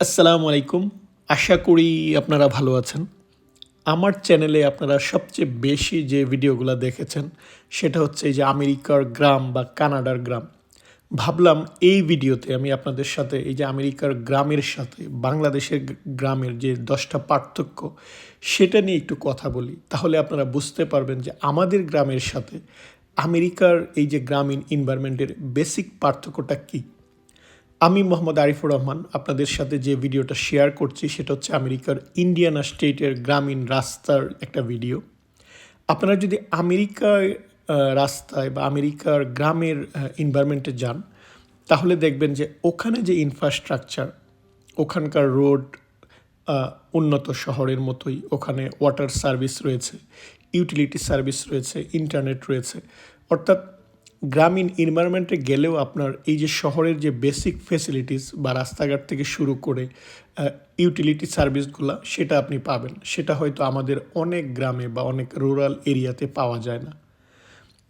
আসসালামু আলাইকুম। আশা করি আপনারা ভালো আছেন। আমার চ্যানেলে আপনারা সবচেয়ে বেশি যে ভিডিওগুলো দেখেছেন, সেটা হচ্ছে যে আমেরিকার গ্রাম বা কানাডার গ্রাম। ভাবলাম এই ভিডিওতে আমি আপনাদের সাথে এই যে আমেরিকার গ্রামের সাথে বাংলাদেশের গ্রামের যে দশটা পার্থক্য, সেটা নিয়ে একটু কথা বলি। তাহলে আপনারা বুঝতে পারবেন যে আমাদের গ্রামের সাথে আমেরিকার এই যে গ্রামীণ এনভায়রনমেন্টের বেসিক পার্থক্যটা কী। আমি মোহাম্মদ আরিফুর রহমান, আপনাদের সাথে যে ভিডিওটা শেয়ার করছি সেটা হচ্ছে আমেরিকার ইন্ডিয়ানা স্টেটের গ্রামীণ রাস্তার একটা ভিডিও আপনারা যদি আমেরিকার রাস্তায় বা আমেরিকার গ্রামের এনভায়রনমেন্টে যান, তাহলে দেখবেন যে ওখানে যে ইনফ্রাস্ট্রাকচার ওখানকার রোড উন্নত শহরের মতোই ওখানে ওয়াটার সার্ভিস রয়েছে ইউটিলিটি সার্ভিস রয়েছে ইন্টারনেট রয়েছে। অর্থাৎ গ্রামীণ এনভায়রনমেন্টে গেলেও আপনার এই যে শহরের যে বেসিক ফেসিলিটিস বা রাস্তাঘাট থেকে শুরু করে ইউটিলিটি সার্ভিসগুলো সেটা আপনি পাবেন। সেটা হয়তো আমাদের অনেক গ্রামে বা অনেক রুরাল এরিয়াতে পাওয়া যায় না।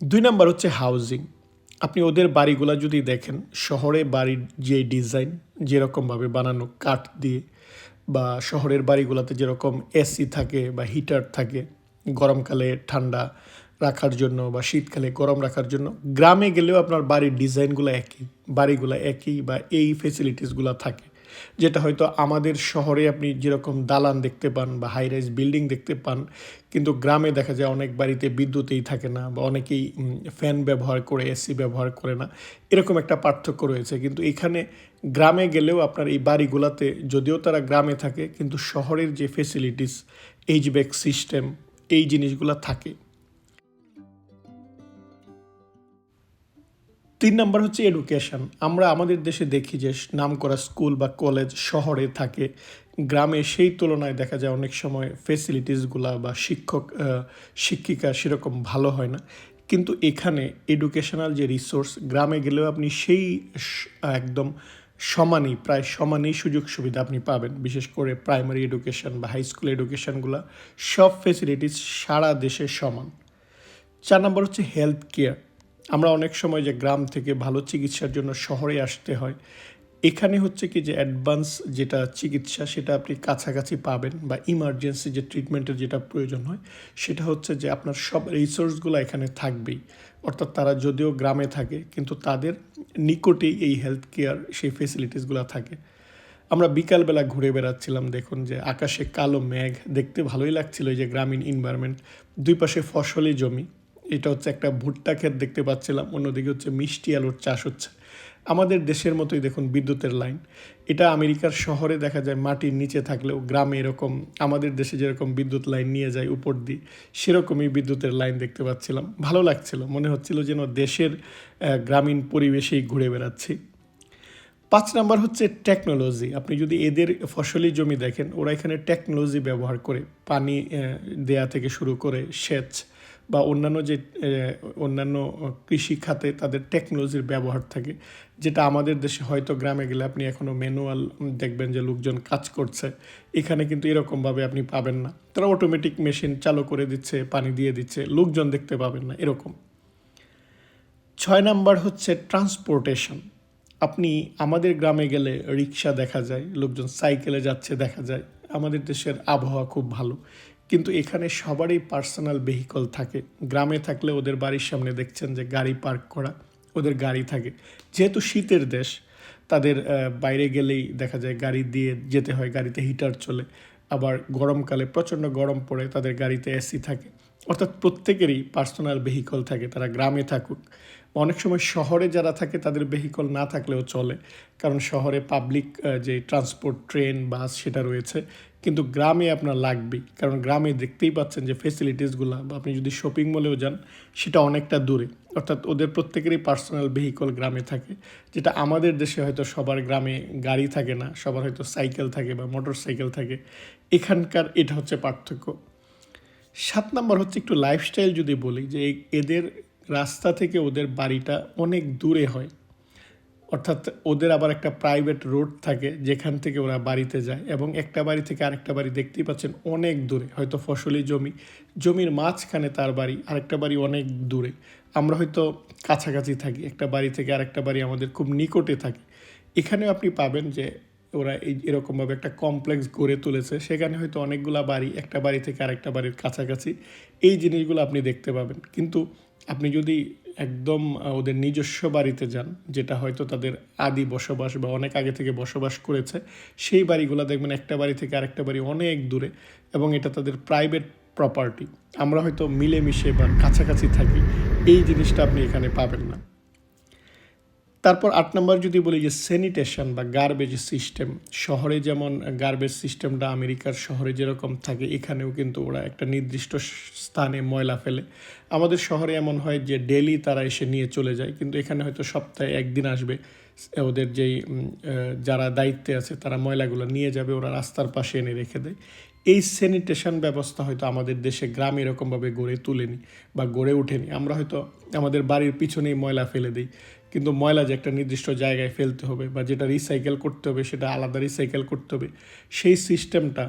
দুই নাম্বার হচ্ছে হাউজিং আপনি ওদের বাড়িগুলো যদি দেখেন, শহরে বাড়ির যে ডিজাইন যেরকমভাবে বানানো কাঠ দিয়ে, বা শহরের বাড়িগুলোতে যেরকম এসি থাকে বা হিটার থাকে, গরমকালে ঠান্ডা রাখার জন্য বা শীতকালে গরম রাখার জন্য। গ্রামে গেলেও আপনার বাড়ির ডিজাইনগুলো একই, বাড়িগুলো একই বা এই ফেসিলিটিসগুলো থাকে। যেটা হয়তো আমাদের শহরে আপনি যেরকম দালান দেখতে পান বা হাই রাইজ বিল্ডিং দেখতে পান, কিন্তু গ্রামে দেখা যায় অনেক বাড়িতে বিদ্যুতেই থাকে না বা অনেকেই ফ্যান ব্যবহার করে এসি ব্যবহার করে না। এরকম একটা পার্থক্য রয়েছে। কিন্তু এখানে গ্রামে গেলেও আপনার এই বাড়িগুলোতে যদিও তারা গ্রামে থাকে, কিন্তু শহরের যে ফেসিলিটিস এইচব্যাক সিস্টেম এই জিনিসগুলো থাকে। তিন নাম্বার হচ্ছে এডুকেশন আমরা আমাদের দেশে দেখি যে নাম করা স্কুল বা কলেজ শহরে থাকে, গ্রামে সেই তুলনায় দেখা যায় অনেক সময় ফেসিলিটিসগুলা বা শিক্ষক শিক্ষিকা সেরকম ভালো হয় না। কিন্তু এখানে এডুকেশনাল যে রিসোর্স গ্রামে গেলেও আপনি সেই একদম সমানই, প্রায় সমানই সুযোগ সুবিধা আপনি পাবেন। বিশেষ করে প্রাইমারি এডুকেশন বা হাই স্কুল এডুকেশনগুলো সব ফেসিলিটিস সারা দেশে সমান। চার নম্বর হচ্ছে হেলথ কেয়ার আমরা অনেক সময় যে গ্রাম থেকে ভালো চিকিৎসার জন্য শহরে আসতে হয়, এখানে হচ্ছে কি যে অ্যাডভান্স যেটা চিকিৎসা সেটা আপনি কাছাকাছি পাবেন বা ইমার্জেন্সি যে ট্রিটমেন্টের যেটা প্রয়োজন হয়, সেটা হচ্ছে যে আপনার সব রিসোর্সগুলো এখানে থাকবেই। অর্থাৎ তারা যদিও গ্রামে থাকে, কিন্তু তাদের নিকটেই এই হেলথ কেয়ার সেই ফেসিলিটিসগুলো থাকে। আমরা বিকালবেলা ঘুরে বেড়াচ্ছিলাম, দেখুন যে আকাশে কালো মেঘ, দেখতে ভালোই লাগছিল এই যে গ্রামীণ এনভায়রনমেন্ট দুই পাশে ফসলি জমি। এটা হচ্ছে একটা ভুট্টা ক্ষেত দেখতে পাচ্ছিলাম, অন্যদিকে হচ্ছে মিষ্টি আলুর চাষ হচ্ছে। আমাদের দেশের মতোই দেখুন বিদ্যুতের লাইন। এটা আমেরিকার শহরে দেখা যায় মাটির নিচে থাকলেও গ্রামে এরকম, আমাদের দেশে যেরকম বিদ্যুৎ লাইন নিয়ে যায় উপর দিয়ে, সেরকমই বিদ্যুতের লাইন দেখতে পাচ্ছিলাম। ভালো লাগছিল, মনে হচ্ছিল যেন দেশের গ্রামীণ পরিবেশেই ঘুরে বেড়াচ্ছি। পাঁচ নাম্বার হচ্ছে টেকনোলজি। আপনি যদি এদের ফসলি জমি দেখেন, ওরা এখানে টেকনোলজি ব্যবহার করে পানি দেয়া থেকে শুরু করে সেচ বা অন্যান্য যে অন্যান্য কৃষি খাতে তাদের টেকনোলজির ব্যবহার থাকে, যেটা আমাদের দেশে হয়তো গ্রামে গেলে আপনি এখনও ম্যানুয়াল দেখবেন যে লোকজন কাজ করছে, এখানে কিন্তু এরকমভাবে আপনি পাবেন না। তারা অটোমেটিক মেশিন চালু করে দিচ্ছে, পানি দিয়ে দিচ্ছে, লোকজন দেখতে পাবেন না, এরকম। ছয় নাম্বার হচ্ছে ট্রান্সপোর্টেশন আপনি আমাদের গ্রামে গেলে রিক্সা দেখা যায়, লোকজন সাইকেলে যাচ্ছে দেখা যায়, আমাদের দেশের আবহাওয়া খুব ভালো। কিন্তু এখানে সবারই পার্সোনাল ভেহিকল থাকে। গ্রামে থাকলে ওদের বাড়ির সামনে দেখছেন যে গাড়ি পার্ক করা, ওদের গাড়ি থাকে। যেহেতু শীতের দেশ, তাদের বাইরে গেলেই দেখা যায় গাড়ি দিয়ে যেতে হয়, গাড়িতে হিটার চলে। আবার গরমকালে প্রচণ্ড গরম পড়ে, তাদের গাড়িতে এসি থাকে। অর্থাৎ প্রত্যেকেরই পার্সোনাল ভেহিকল থাকে, তারা গ্রামে থাকুক। অনেক সময় শহরে যারা থাকে, তাদের ভেহিকল না থাকলেও চলে। কারণ শহরে পাবলিক যে ট্রান্সপোর্ট, ট্রেন, বাস সেটা রয়েছে। কিন্তু গ্রামে আপনার লাগবেই। কারণ গ্রামে দেখতেই পাচ্ছেন যে ফেসিলিটিসগুলো বা আপনি যদি শপিং মলেও যান, সেটা অনেকটা দূরে। অর্থাৎ ওদের প্রত্যেকেরই পার্সোনাল ভেহিকল গ্রামে থাকে, যেটা আমাদের দেশে হয়তো সবার গ্রামে গাড়ি থাকে না, সবার হয়তো সাইকেল থাকে বা মোটর সাইকেল থাকে। এখানকার এটা হচ্ছে পার্থক্য। সাত নম্বর হচ্ছে একটু লাইফস্টাইল যদি বলি, যে এদের রাস্তা থেকে ওদের বাড়িটা অনেক দূরে হয়। অর্থাৎ ওদের আবার একটা প্রাইভেট রোড থাকে, যেখান থেকে ওরা বাড়িতে যায় এবং একটা বাড়ি থেকে আরেকটা বাড়ি দেখতেই পাচ্ছেন অনেক দূরে, হয়তো ফসলি জমি, জমির মাঝখানে তার বাড়ি, আরেকটা বাড়ি অনেক দূরে। আমরা হয়তো কাছাকাছি থাকি, একটা বাড়ি থেকে আরেকটা বাড়ি আমাদের খুব নিকটে থাকে। এখানেও আপনি পাবেন যে ওরা এই এরকমভাবে একটা কমপ্লেক্স গড়ে তুলেছে, সেখানে হয়তো অনেকগুলা বাড়ি, একটা বাড়ি থেকে আরেকটা বাড়ির কাছাকাছি। এই জিনিসগুলো আপনি দেখতে পাবেন। কিন্তু আপনি যদি একদম ওদের নিজস্ব বাড়িতে যান, যেটা হয়তো তাদের আদি বসবাস বা অনেক আগে থেকে বসবাস করেছে। সেই বাড়িগুলো দেখবেন একটা বাড়ি থেকে আরেকটা বাড়ি অনেক দূরে এবং এটা তাদের প্রাইভেট প্রপার্টি আমরা হয়তো মিলেমিশে বা কাছাকাছি থাকি, এই জিনিসটা আপনি এখানে পাবেন না। তারপর আট নম্বর যদি বলি যে স্যানিটেশন বা গার্বেজ সিস্টেম শহরে যেমন গার্বেজ সিস্টেমটা আমেরিকার শহরে যেরকম থাকে, এখানেও কিন্তু ওরা একটা নির্দিষ্ট স্থানে ময়লা ফেলে। আমাদের শহরে এমন হয় যে ডেলি তারা এসে নিয়ে চলে যায়, কিন্তু এখানে হয়তো সপ্তাহে একদিন আসবে। ওদের যেই যারা দায়িত্বে আছে তারা ময়লাগুলো নিয়ে যাবে, ওরা রাস্তার পাশে এনে রেখে দেয়। এই স্যানিটেশন ব্যবস্থা হয়তো আমাদের দেশে গ্রাম এরকমভাবে গড়ে তুলেনি বা গড়ে ওঠেনি। আমরা হয়তো আমাদের বাড়ির পিছনেই ময়লা ফেলে দিই। কিন্তু ময়লা যে একটা নির্দিষ্ট জায়গায় ফেলতে হবে বা যেটা রিসাইকেল করতে হবে, সেটা আলাদা রিসাইকেল করতে হবে, সেই সিস্টেমটা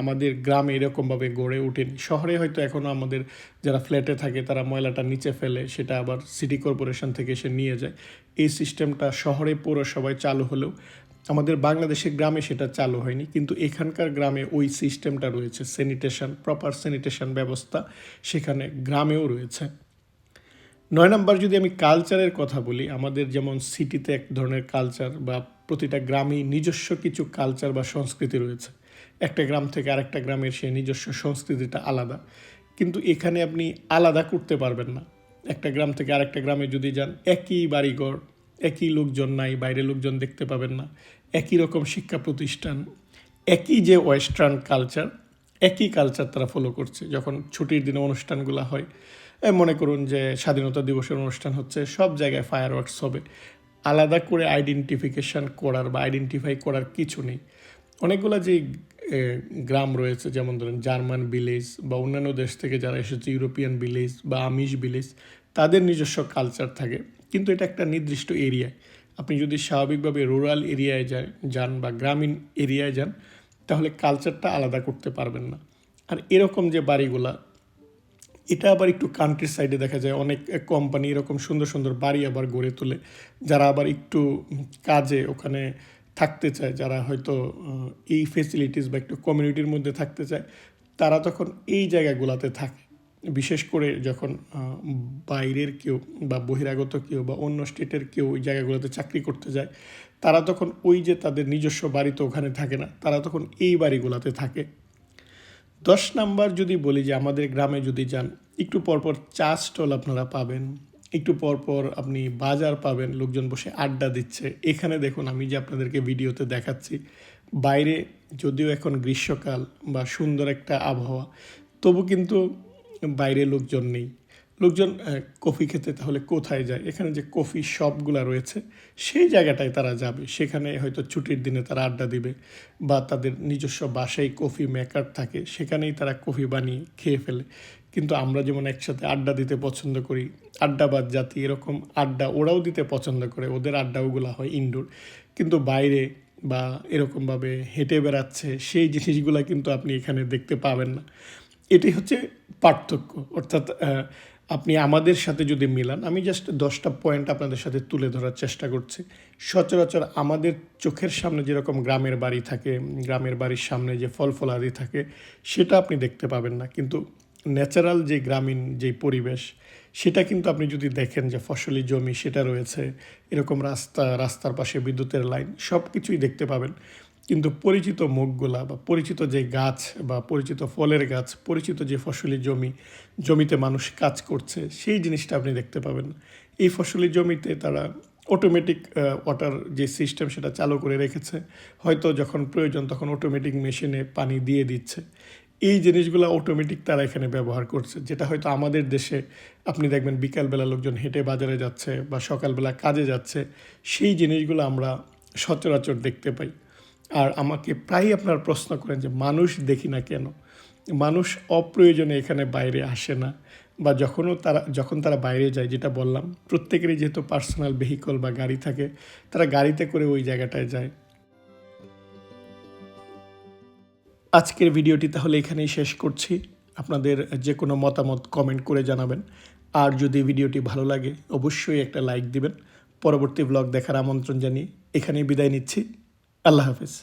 আমাদের গ্রামে এরকমভাবে গড়ে ওঠেনি। শহরে হয়তো এখনও আমাদের যারা ফ্ল্যাটে থাকে, তারা ময়লাটা নিচে ফেলে, সেটা আবার সিটি কর্পোরেশন থেকে এসে নিয়ে যায়। এই সিস্টেমটা শহরে, পৌরসভায় চালু হলেও, আমাদের বাংলাদেশের গ্রামে সেটা চালু হয়নি, কিন্তু এখানকার গ্রামে ওই সিস্টেমটা রয়েছে। স্যানিটেশন প্রপার স্যানিটেশন ব্যবস্থা সেখানে গ্রামেও রয়েছে। নয় নম্বর যদি আমি কালচারের কথা বলি, আমাদের যেমন সিটিতে এক ধরনের কালচার বা প্রতিটা গ্রামেই নিজস্ব কিছু কালচার বা সংস্কৃতি রয়েছে। একটা গ্রাম থেকে আরেকটা গ্রামের সেই নিজস্ব সংস্কৃতিটা আলাদা। কিন্তু এখানে আপনি আলাদা করতে পারবেন না। একটা গ্রাম থেকে আরেকটা গ্রামে যদি যান, একই বাড়িঘর, একই লোকজন নাই বাইরে লোকজন দেখতে পাবেন না, একই রকম শিক্ষা প্রতিষ্ঠান, একই যে ওয়েস্টার্ন কালচার একই কালচার তারা ফলো করছে। যখন ছুটির দিনে অনুষ্ঠানগুলো হয় মনে করুন যে স্বাধীনতা দিবসের অনুষ্ঠান হচ্ছে, সব জায়গায় ফায়ার ওয়ার্কস হবে। আলাদা করে আইডেন্টিফিকেশন করার বা আইডেন্টিফাই করার কিছু নেই। অনেকগুলো যে গ্রাম রয়েছে, যেমন ধরেন জার্মান ভিলেজ বা অন্যান্য দেশ থেকে যারা এসেছে, ইউরোপিয়ান ভিলেজ বা আমিষ ভিলেজ তাদের নিজস্ব কালচার থাকে। কিন্তু এটা একটা নির্দিষ্ট এরিয়ায় আপনি যদি স্বাভাবিকভাবে রুরাল এরিয়ায় যান যান বা গ্রামীণ এরিয়ায় যান, তাহলে কালচারটা আলাদা করতে পারবেন না। আর এরকম যে বাড়িগুলা এটা আবার একটু কান্ট্রি সাইডে দেখা যায়, অনেক কোম্পানি এরকম সুন্দর সুন্দর বাড়ি আবার গড়ে তোলে। যারা আবার একটু কাজে ওখানে থাকতে চায়, যারা হয়তো এই ফেসিলিটিস বা একটু কমিউনিটির মধ্যে থাকতে চায়, তারা তখন এই জায়গাগুলোতে থাকে। বিশেষ করে যখন বাইরের কেউ বা বহিরাগত কেউ বা অন্য স্টেটের কেউ ওই জায়গাগুলোতে চাকরি করতে যায়, তারা তখন ওই যে তাদের নিজস্ব বাড়ি তো ওখানে থাকে না, তারা তখন এই বাড়িগুলোতে থাকে। দশ নাম্বার যদি বলি যে আমাদের গ্রামে যদি যান, একটু পরপর চা স্টল আপনারা পাবেন, একটু পরপর আপনি বাজার পাবেন, লোকজন বসে আড্ডা দিচ্ছে। এখানে দেখুন, আমি যে আপনাদেরকে ভিডিওতে দেখাচ্ছি, বাইরে যদিও এখন গ্রীষ্মকাল বা সুন্দর একটা আবহাওয়া, তবু কিন্তু বাইরে লোকজন নেই। লোকজন কফি খেতে তাহলে কোথায় যায়? এখানে যে কফি শপগুলো রয়েছে, সেই জায়গাটায় তারা যাবে। সেখানে হয়তো ছুটির দিনে তারা আড্ডা দিবে বা তাদের নিজস্ব বাসায় কফি মেকার থাকে, সেখানেই তারা কফি বানিয়ে খেয়ে ফেলে। কিন্তু আমরা যেমন একসাথে আড্ডা দিতে পছন্দ করি, আড্ডাবাদ জাতি এরকম আড্ডা ওরাও দিতে পছন্দ করে, ওদের আড্ডাওগুলো হয় ইনডোর। কিন্তু বাইরে বা এরকমভাবে হেঁটে বেড়াচ্ছে, সেই জিনিসগুলো কিন্তু আপনি এখানে দেখতে পাবেন না। এটাই হচ্ছে পার্থক্য। অর্থাৎ আপনি আমাদের সাথে যদি মিলান, আমি জাস্ট দশটা পয়েন্ট আপনাদের সাথে তুলে ধরার চেষ্টা করছি। সচরাচর আমাদের চোখের সামনে যেরকম গ্রামের বাড়ি থাকে, গ্রামের বাড়ির সামনে যে ফল ফলাদি থাকে, সেটা আপনি দেখতে পাবেন না। কিন্তু ন্যাচারাল যে গ্রামীণ যে পরিবেশ, সেটা কিন্তু আপনি যদি দেখেন যে ফসলি জমি সেটা রয়েছে, এরকম রাস্তা, রাস্তার পাশে বিদ্যুতের লাইন সব কিছুই দেখতে পাবেন। কিন্তু পরিচিত মুখগুলা বা পরিচিত যে গাছ বা পরিচিত ফলের গাছ, পরিচিত যে ফসলি জমি, জমিতে মানুষ কাজ করছে, সেই জিনিসটা আপনি দেখতে পাবেন। এই ফসলি জমিতে তারা অটোমেটিক ওয়াটার যে সিস্টেম সেটা চালু করে রেখেছে। হয়তো যখন প্রয়োজন তখন অটোমেটিক মেশিনে পানি দিয়ে দিচ্ছে। এই জিনিসগুলো অটোমেটিক তারা এখানে ব্যবহার করছে, যেটা হয়তো আমাদের দেশে আপনি দেখবেন বিকালবেলা লোকজন হেঁটে বাজারে যাচ্ছে বা সকালবেলা কাজে যাচ্ছে, সেই জিনিসগুলো আমরা সচরাচর দেখতে পাই। আর আমাকে প্রায়ই আপনার প্রশ্ন করেন যে, মানুষ দেখি না কেন? মানুষ অপ্রয়োজনে এখানে বাইরে আসে না বা যখনও তারা, যখন তারা বাইরে যায়, যেটা বললাম, প্রত্যেকেরই যেহেতু পার্সোনাল ভেহিকল বা গাড়ি থাকে, তারা গাড়িতে করে ওই জায়গাটায় যায়। আজকের ভিডিওটি তাহলে এখানেই শেষ করছি। আপনাদের যে কোনো মতামত কমেন্ট করে জানাবেন। আর যদি ভিডিওটি ভালো লাগে, অবশ্যই একটা লাইক দিবেন। পরবর্তী ব্লগ দেখার আমন্ত্রণ জানিয়ে এখানেই বিদায় নিচ্ছি। আল্লাহ হাফিজ।